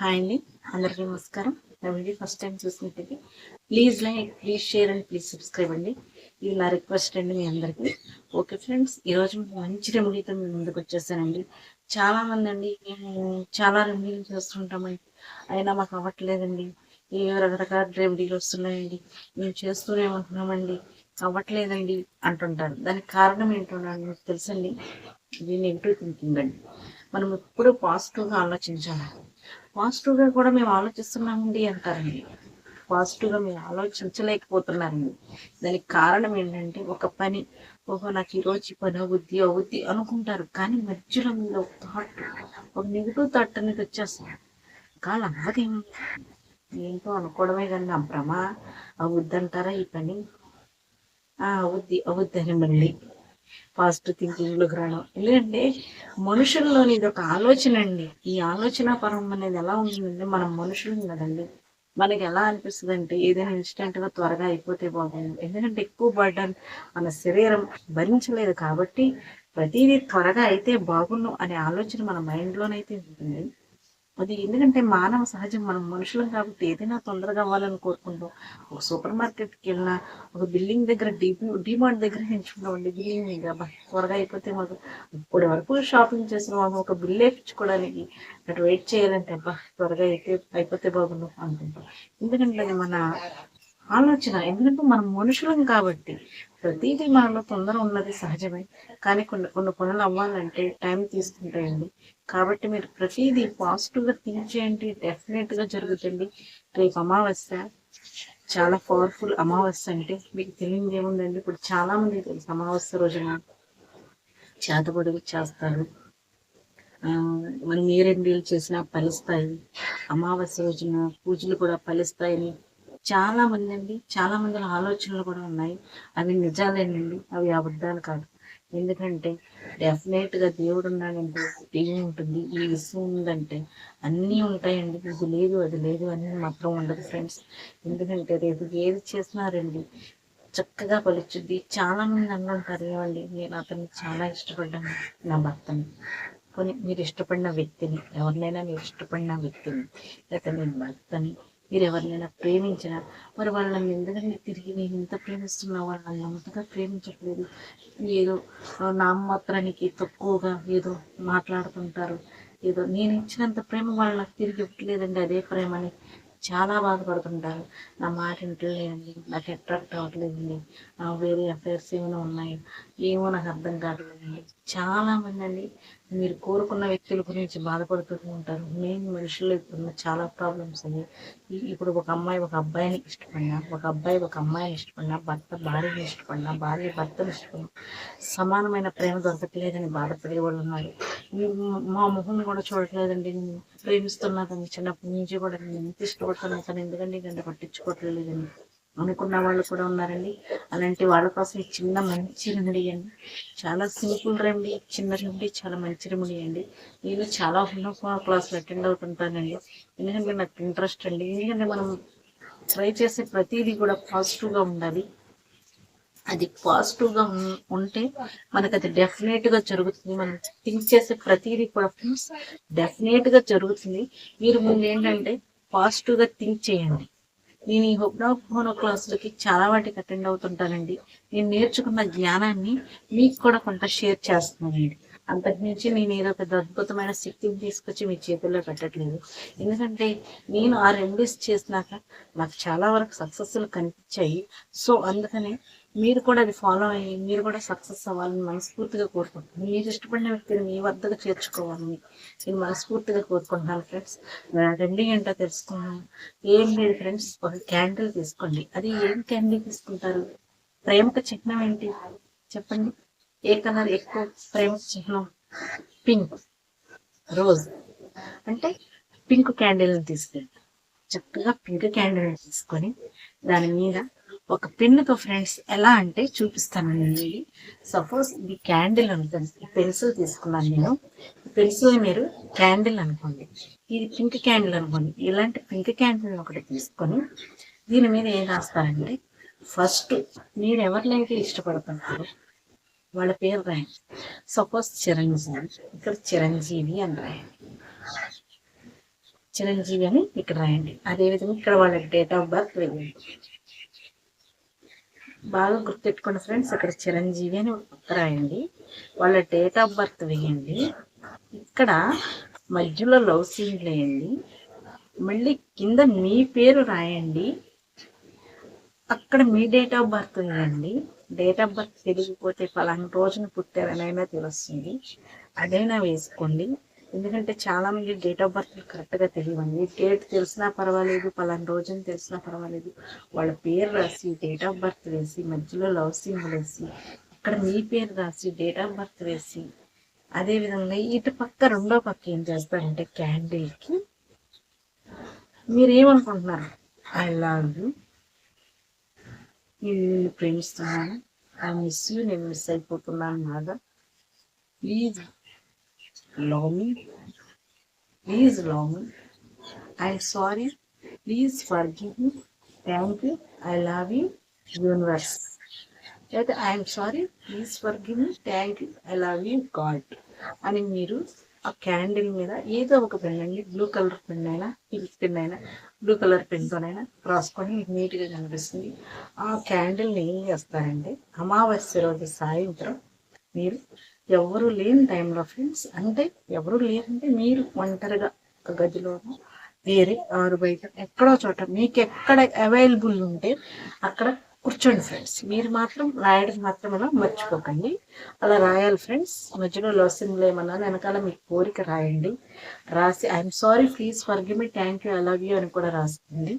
Hi అండి. అందరికీ నమస్కారం. నా వీడియో ఫస్ట్ టైం చూసినట్టయితే please like please share and please subscribe అండి. ఇది నా రిక్వెస్ట్ అండి మీ అందరికీ. ఓకే ఫ్రెండ్స్ ఈరోజు మంచి రెమెడీతో మీ ముందుకు వచ్చేసానండి. చాలామంది అండి మేము చాలా రెమెడీలు చేస్తుంటామండి. అయినా మాకు అవ్వట్లేదండి. ఏ రకరకాల రెమెడీలు వస్తున్నాయండి. మేము చేస్తూనే ఉంటున్నామండి. అవ్వట్లేదండి అంటుంటారు. దానికి కారణం ఏంటో నాకు తెలుసండి. ఇది నెగిటివ్ థింకింగ్ అండి. మనం ఎప్పుడు పాజిటివ్గా ఆలోచించాలి. పాజిటివ్గా కూడా మేము ఆలోచిస్తున్నామండి అంటారండి. పాజిటివ్గా మేము ఆలోచించలేకపోతున్నారండి. దానికి కారణం ఏంటంటే ఒక పని ఓహో నాకు ఈరోజు ఈ పని అవుద్ది అవుద్ది అనుకుంటారు. కానీ మధ్యలో మీద ఒక థాట్ ఒక నెగిటివ్ థాట్ అనేది వచ్చేస్తుంది. కానీ అవ్వదేమో ఏంటో అనుకోవడమే కానీ నా భ్రమ అవుద్ది అంటారా ఈ పని? అవుద్ది అవుద్ది అని మళ్ళీ. పాజిటివ్ థింకింగ్లోకి రావడం ఎందుకంటే మనుషుల్లోని ఇది ఒక ఆలోచన అండి. ఈ ఆలోచన పరం అనేది ఎలా ఉంటుందంటే మనం మనుషులు కదండి. మనకి ఎలా అనిపిస్తుంది అంటే ఏదైనా ఇన్స్టెంట్గా త్వరగా అయిపోతే బాగుంది ఎందుకంటే ఎక్కువ బర్డన్ మన శరీరం భరించలేదు కాబట్టి ప్రతిదీ త్వరగా అయితే బాగుండు అనే ఆలోచన మన మైండ్ లోనైతే ఉంటుంది. అది ఎందుకంటే మానవ సహజం మనం మనుషులం కాబట్టి ఏదైనా తొందరగా అవ్వాలని కోరుకుంటాం. ఒక సూపర్ మార్కెట్కి వెళ్ళినా ఒక బిల్డింగ్ దగ్గర డీపీ డిమాండ్ దగ్గర ఎంచుకున్నామండి బిల్డింగ్ అబ్బా, త్వరగా అయిపోతే మాకు ఇప్పటి వరకు షాపింగ్ చేసిన మాకు ఒక బిల్ వేయించుకోవడానికి అటు వెయిట్ చేయాలంటే అబ్బా త్వరగా అయితే అయిపోతే బాగుండు అనుకుంటాం. ఎందుకంటే అది మన ఆలోచన ఎందుకంటే మనం మనుషులం కాబట్టి ప్రతిదీ మనలో తొందర ఉన్నది సహజమే. కానీ కొన్ని కొన్ని పనులు అవ్వాలంటే టైం తీసుకుంటాయండి. కాబట్టి మీరు ప్రతిదీ పాజిటివ్గా థింక్ చేయండి. డెఫినెట్గా జరుగుతుంది. రేపు అమావాస్య. చాలా పవర్ఫుల్ అమావాస్య అంటే మీకు తెలియదు ఏముందండి? ఇప్పుడు చాలామంది తెలుసు అమావాస్య రోజున చేతబడులు చేస్తారు. మనం ఏ రెండేళ్ళు చేసినా ఫలిస్తాయి. అమావాస్య రోజున పూజలు కూడా ఫలిస్తాయని చాలా మంది అండి. చాలా మంది ఆలోచనలు కూడా ఉన్నాయి. అవి నిజాలేనండి. అవి అబద్ధాలు కాదు. ఎందుకంటే డెఫినెట్గా దేవుడు ఉన్నాడంటే దెయ్యం ఉంటుంది. ఈ విషయం ఉందంటే అన్నీ ఉంటాయండి. ఇది లేదు అది లేదు అని మాత్రం ఉండదు ఫ్రెండ్స్ ఎందుకంటే రేపు ఏది చేసినారండి చక్కగా పలుచుద్ది చాలా మంది అంటుంటారు ఏమండి నేను అతన్ని చాలా ఇష్టపడ్డాను నా భర్తని. కొన్ని మీరు ఇష్టపడిన వ్యక్తిని ఎవరినైనా మీరు ఇష్టపడిన వ్యక్తిని లేకపోతే నేను భర్తని మీరు ఎవరినైనా ప్రేమించిన మరి వాళ్ళని ఎందుకంటే తిరిగి నేను ఎంత ప్రేమిస్తున్నా? వాళ్ళని అంతగా ప్రేమించట్లేదు. ఏదో నామమాత్రానికి తక్కువగా ఏదో మాట్లాడుతుంటారు. ఏదో నేను ఇచ్చినంత ప్రేమ వాళ్ళు నాకు తిరిగి ఇవ్వట్లేదండి అదే ప్రేమని. చాలా బాధపడుతుంటారు. నా మాట వింటలేదండి నాకు అట్రాక్ట్ అవ్వట్లేదండి నా వేరే అఫైర్స్ ఏమైనా ఉన్నాయి ఏమో నాకు అర్థం కావట్లేదండి. చాలా మంది అండి మీరు కోరుకున్న వ్యక్తుల గురించి బాధపడుతూ ఉంటారు. మెయిన్ మనుషుల్లో ఇప్పుడున్న చాలా ప్రాబ్లమ్స్ అండి. ఇప్పుడు ఒక అమ్మాయి ఒక అబ్బాయిని ఇష్టపడినా ఒక అబ్బాయి ఒక అమ్మాయిని ఇష్టపడినా భర్త భార్యని ఇష్టపడినా భార్య భర్తను ఇష్టపడినా సమానమైన ప్రేమ దొరకట్లేదని బాధపడే వాళ్ళు ఉన్నారు. మా ముఖం కూడా చూడట్లేదండి. నేను ప్రేమిస్తున్నాను చిన్నప్పటి నుంచి కూడా నేను ఎంత ఇష్టపడుతున్నాను తను ఎందుకంటే గంట పట్టించుకోవట్లేదండి అనుకున్న వాళ్ళు కూడా ఉన్నారండి. అలాంటి వాళ్ళ కోసం చిన్న మంచి రెమెడీ అండి. చాలా సింపుల్ రెమెడీ చిన్న రెమెడీ చాలా మంచి రెమెడీ అండి. నేను చాలా ఉన్న క్లాసులు అటెండ్ అవుతుంటానండి. ఎందుకంటే నాకు ఇంట్రెస్ట్ అండి. ఎందుకంటే మనం ట్రై చేసే ప్రతిదీ కూడా పాజిటివ్గా ఉండాలి. అది పాజిటివ్గా ఉంటే మనకు అది డెఫినెట్గా జరుగుతుంది. మనం థింక్ చేసే ప్రతిదీ కూడా ఫ్రెండ్స్ డెఫినెట్గా జరుగుతుంది. మీరు ముందు ఏంటంటే పాజిటివ్గా థింక్ చేయండి. నేను ఈ హోనో క్లాసులకి చాలా వాటికి అటెండ్ అవుతుంటానండి. నేను నేర్చుకున్న జ్ఞానాన్ని మీకు కూడా కొంత షేర్ చేస్తున్నానండి అంతకుమించి నేను ఏదో పెద్ద అద్భుతమైన శక్తిని తీసుకొచ్చి మీ చేతుల్లో పెట్టట్లేదు. ఎందుకంటే నేను ఆ రెమెడీస్ చేసినాక నాకు చాలా వరకు సక్సెస్లు కనిపించాయి. సో అందుకనే మీరు కూడా అది ఫాలో అయ్యి మీరు కూడా సక్సెస్ అవ్వాలని మనస్ఫూర్తిగా కోరుకుంటున్నాను. మీరు ఇష్టపడిన వ్యక్తిని మీ వద్దకు చేర్చుకోవాలని నేను మనస్ఫూర్తిగా కోరుకుంటున్నాను ఫ్రెండ్స్ రెండింగ్ ఏంటో తెలుసుకున్నాను ఏం లేదు ఫ్రెండ్స్ ఒక క్యాండిల్ తీసుకోండి. అది ఏం క్యాండిల్ తీసుకుంటారు? ప్రేమకు చిహ్నం ఏంటి? చెప్పండి. ఏ కలర్ ఎక్కువ ప్రేమకు చిహ్నం? పింక్ రోజ్ అంటే పింక్ క్యాండిల్ని తీసుకెళ్ళి చక్కగా పింక్ క్యాండిల్ తీసుకొని దాని మీద ఒక పిన్నుకు ఫ్రెండ్స్ ఎలా అంటే చూపిస్తానండి. సపోజ్ ఇది క్యాండిల్ అనుకోండి పెన్సిల్ తీసుకున్నాను నేను. పెన్సిల్ మీరు క్యాండిల్ అనుకోండి. ఇది పింక్ క్యాండిల్ అనుకోండి. ఇలాంటి పింక్ క్యాండిల్ ఒకటి తీసుకొని దీని మీద ఏం రాస్తారంటే ఫస్ట్ మీరు ఎవరినైతే ఇష్టపడుతున్నారో వాళ్ళ పేరు రాయండి. సపోజ్ చిరంజీవి ఇక్కడ చిరంజీవి అని రాయండి. చిరంజీవి అని ఇక్కడ రాయండి. అదేవిధంగా ఇక్కడ వాళ్ళ డేట్ ఆఫ్ బర్త్ వేయండి. బాగా గుర్తెట్టుకోండి ఫ్రెండ్స్. ఇక్కడ చిరంజీవి అని రాయండి. వాళ్ళ డేట్ ఆఫ్ బర్త్ వేయండి. ఇక్కడ మధ్యలో లవ్ సీన్ వేయండి. మళ్ళీ కింద మీ పేరు రాయండి. అక్కడ మీ డేట్ ఆఫ్ బర్త్ వేయండి. డేట్ ఆఫ్ బర్త్ తెలియకపోతే పలానా రోజున పుట్టారనైనా తెలుస్తుంది. అదైనా వేసుకోండి. ఎందుకంటే చాలా మంది డేట్ ఆఫ్ బర్త్ కరెక్ట్గా తెలియవండి. డేట్ తెలిసినా పర్వాలేదు పలానా రోజున తెలిసినా పర్వాలేదు. వాళ్ళ పేరు రాసి డేట్ ఆఫ్ బర్త్ వేసి మధ్యలో లవ్ సింబల్ వేసి అక్కడ మీ పేరు రాసి డేట్ ఆఫ్ బర్త్ వేసి అదేవిధంగా ఇటు పక్క రెండో పక్క ఏం చేస్తారంటే క్యాండిల్కి మీరేమనుకుంటున్నారు? ఐ లవ్ యూ నేను ప్రేమిస్తున్నాను. ఐ మిస్ యూ నేను మిస్ అయిపోతున్నాను Naga. Please love me please love me I'm sorry please forgive me thank you I love you universe అయితే I'm sorry please forgive thank you I love you God అని మీరు ఆ candle మీద ఏదో ఒక pen అండి blue colour pen అయినా pink pen అయినా బ్లూ కలర్ పెన్తోనైనా రాసుకొని మీకు నీట్గా కనిపిస్తుంది. ఆ క్యాండిల్ని ఏం చేస్తారంటే అమావాస్య రోజు సాయంత్రం మీరు ఎవరు లేని టైంలో ఫ్రెండ్స్ అంటే ఎవరు లేరంటే మీరు ఒంటరిగా ఒక గదిలోనూ వేరే ఆరు బయట ఎక్కడో చోట మీకు ఎక్కడ అవైలబుల్ ఉంటే అక్కడ కూర్చోండి ఫ్రెండ్స్ మీరు మాత్రం రాయడం మాత్రం అలా మర్చిపోకండి. అలా రాయాలి ఫ్రెండ్స్ మధ్యలో లోసింగ్లో ఏమన్నా వెనకాల మీ కోరిక రాయండి. రాసి I'm sorry please forgive me thank you I love you అని కూడా రాసుకోండి.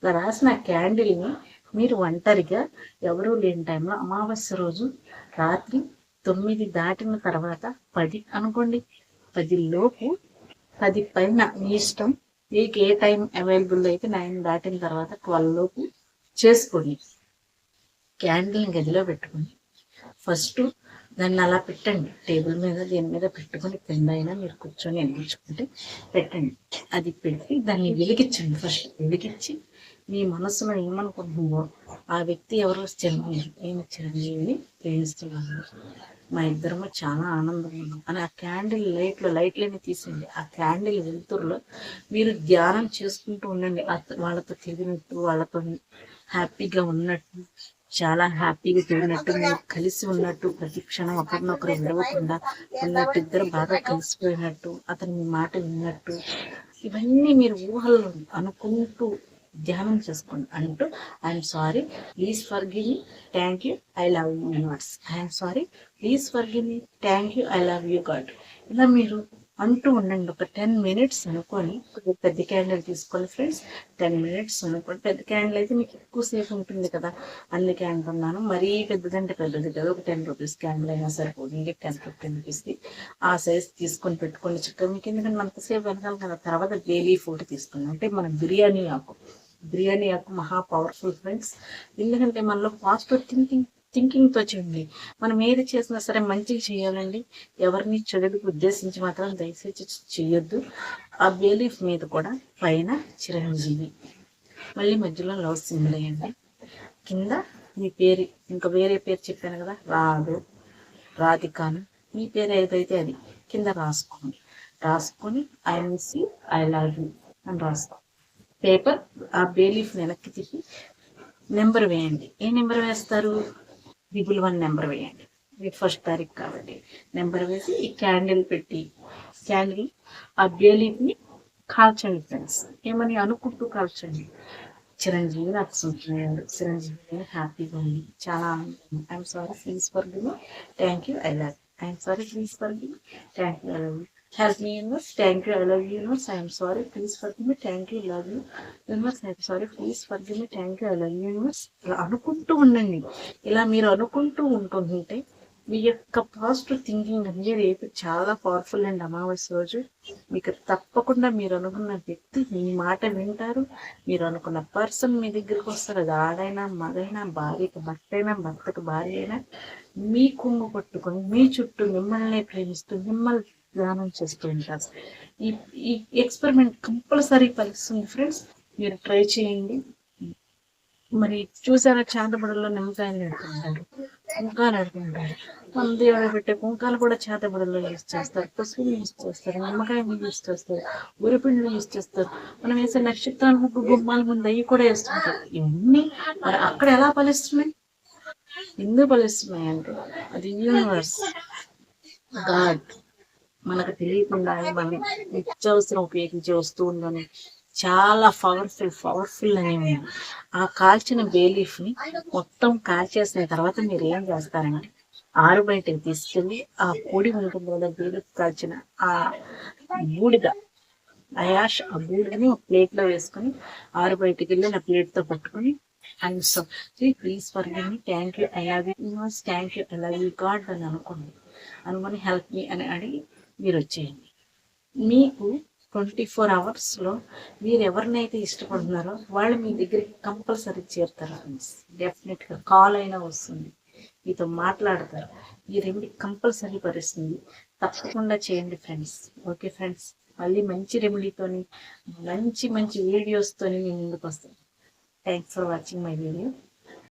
ఇలా రాసిన క్యాండిల్ని మీరు ఒంటరిగా ఎవరూ లేని టైంలో అమావాస్య రోజు రాత్రి తొమ్మిది దాటిన తర్వాత పది అనుకోండి. పది లోపు పది పైన మీ ఇష్టం. మీకు ఏ టైం అవైలబుల్ అయితే నైన్ దాటిన తర్వాత ట్వెల్వ్ లోపు చేసుకోండి. క్యాండిల్ని గదిలో పెట్టుకుని ఫస్ట్ దాన్ని అలా పెట్టండి. టేబుల్ మీద దీని మీద పెట్టుకొని కింద అయినా మీరు కూర్చొని వెలిగించుకుంటే పెట్టండి. అది పెట్టి దాన్ని వెలిగించండి ఫస్ట్ వెలిగించి మీ మనసులో ఏమనుకుంటుందో ఆ వ్యక్తి ఎవరో? చిరంజీవి. నేను చిరంజీవిని ప్రేమిస్తున్నాను. మా ఇద్దరము చాలా ఆనందంగా ఉన్నాం. అని ఆ క్యాండిల్ లైట్లో లైట్లని తీసేయండి. ఆ క్యాండిల్ వెలుతురులో మీరు ధ్యానం చేసుకుంటూ ఉండండి. వాళ్ళతో తిరిగినట్టు వాళ్ళతో హ్యాపీగా ఉన్నట్టు చాలా హ్యాపీగా తిరిగినట్టు మీరు కలిసి ఉన్నట్టు ప్రతి క్షణం ఒకరినొకరు విడవకుండా ఉన్నట్టు ఇద్దరు బాగా కలిసిపోయినట్టు అతని మీ మాట విన్నట్టు ఇవన్నీ మీరు ఊహలు అనుకుంటూ ధ్యానం చేసుకోండి అంటూ I'm sorry please forgive me thank you I love you universe I'm sorry please forgive me thank you I love you God ఇలా మీరు అంటూ ఉండండి. ఒక టెన్ మినిట్స్ అనుకొని పెద్ద క్యాండిల్ తీసుకోవాలి ఫ్రెండ్స్ టెన్ మినిట్స్ అనుకోండి. పెద్ద క్యాండిల్ అయితే మీకు ఎక్కువ సేఫ్ ఉంటుంది కదా. అందుకే అంటున్నాను మరీ పెద్దదంటే పెద్దది కదా. ఒక టెన్ రూపీస్ క్యాండిల్ అయినా సరిపోతుంది టెన్ ఫిఫ్టీన్ రూపీస్ది ఆ సైజ్ తీసుకొని పెట్టుకోండి. చక్కగా మీకు ఎందుకంటే మనకు సేఫ్ వెనకాలి కదా. తర్వాత డైలీ ఫుడ్ తీసుకున్నాం అంటే మనం బిర్యానీ ఆకు. బిర్యానీ ఆకు మహా పవర్ఫుల్ ఫ్రెండ్స్ ఎందుకంటే మనలో పాజిటివ్ థింకింగ్ థింకింగ్తో చేయండి మనం ఏది చేసినా సరే మంచిగా చేయాలండి. ఎవరిని చెడుకు ఉద్దేశించి మాత్రం దయచేసి చేయొద్దు. ఆ బేలీఫ్ మీద కూడా పైన చిరంజీవి. మళ్ళీ మధ్యలో లవ్ సింబల్ వేయండి కింద మీ పేరు ఇంకా వేరే పేరు చెప్పాను కదా రాదు రాధికాను మీ పేరు ఏదైతే అది కింద రాసుకోండి. రాసుకొని I miss you I love you అని రాసుకోండి. పేపర్ ఆ బేలీఫ్ వెనక్కి తిప్పి నెంబర్ వేయండి. ఏ నెంబర్ వేస్తారు? ట్రిపుల్ వన్ నెంబర్ వేయండి. ఇది ఫస్ట్ తారీఖు కాబట్టి నెంబర్ వేసి ఈ క్యాండిల్ పెట్టి క్యాండిల్ ఆ బేలీఫ్ని కాల్చండి ఫ్రెండ్స్. ఏమని అనుకుంటూ కాల్చండి. చిరంజీవి నాకు సొంతమయ్యాడు చిరంజీవి హ్యాపీగా ఉంది. చాలా ఆనందం I'm sorry please forgive thank you I love I'm sorry please forgive thank you I love you me me universe thank you. I you you universe sorry please for me thank you love you love you. Sorry please for sorry. Please forgive me. Thank you. I love ఇలా అనుకుంటూ ఉండండి. ఇలా మీరు అనుకుంటూ ఉంటుంటే మీ యొక్క positive thinking అనేది రేపు చాలా పవర్ఫుల్ అండ్ అమావాస్య రోజు. మీకు తప్పకుండా మీరు అనుకున్న వ్యక్తి మీ మాట వింటారు. మీరు అనుకున్న పర్సన్ మీ దగ్గరికి వస్తారు. అది ఆడైనా మగైనా భార్యకి భర్త అయినా భర్తకు భార్య అయినా మీ కొంగు పట్టుకొని మీ చుట్టూ మిమ్మల్ని ప్రేమిస్తూ మిమ్మల్ని ధ్యానం చేస్తూ ఉంటారు. ఈ ఈ ఎక్స్పెరిమెంట్ కంపల్సరీ ఫలిస్తుంది ఫ్రెండ్స్ మీరు ట్రై చేయండి. మరి చూసారా చేతబడుల్లో నిమ్మకాయలు పెడుతుంటారు కుంకాలు పెడుతుంటారు మన దేవుడు పెట్టే కుంకాలు కూడా చేతబడుల్లో యూజ్ చేస్తారు. పసుపులు యూజ్ చేస్తారు. నిమ్మకాయలు యూజ్ చేస్తారు. ఉరిపిండిలు యూజ్ చేస్తారు. మనం వేసే నక్షత్రాల ముగ్గు గుమ్మాల ముందు అవి కూడా వేస్తుంటారు. ఇవన్నీ మరి అక్కడ ఎలా ఫలిస్తున్నాయి? ఎందుకు ఫలిస్తున్నాయి అంటే అది యూనివర్స్ గాడ్ మనకు తెలియకుండా మనం నిత్యావసరం ఉపయోగించే వస్తువుల్లోనే చాలా పవర్ఫుల్ పవర్ఫుల్ అనేవి ఆ కాల్చిన బేలీఫ్ని మొత్తం కాల్చేసిన తర్వాత మీరు ఏం చేస్తారంటే ఆరు బయటకు తీసుకెళ్ళి ఆ పొడి ఉంటుంది కదా బేలీఫ్ కాల్చిన ఆ బూడిద ఆ యాష్ ఆ బూడిదని ఒక ప్లేట్లో వేసుకొని ఆరు బయటకు వెళ్ళి నా ప్లేట్తో పట్టుకొని and so please for me thank you I love you universe thank you I love you God అని అనుకోండి. అనుకొని హెల్ప్ మీ అని అడిగి మీరు వచ్చేయండి మీకు ట్వంటీ ఫోర్ అవర్స్లో మీరు ఎవరినైతే ఇష్టపడుతున్నారో వాళ్ళు మీ దగ్గరికి కంపల్సరీ చేరుతారు ఫ్రెండ్స్. డెఫినెట్గా కాల్ అయినా వస్తుంది. మీతో మాట్లాడతారు. ఈ రెమెడీ కంపల్సరీ పరిస్తుంది తప్పకుండా చేయండి ఫ్రెండ్స్. Okay friends. మళ్ళీ మంచి రెమెడీతోని మంచి మంచి వీడియోస్తోని మీ ముందుకు వస్తాను thanks for watching my video.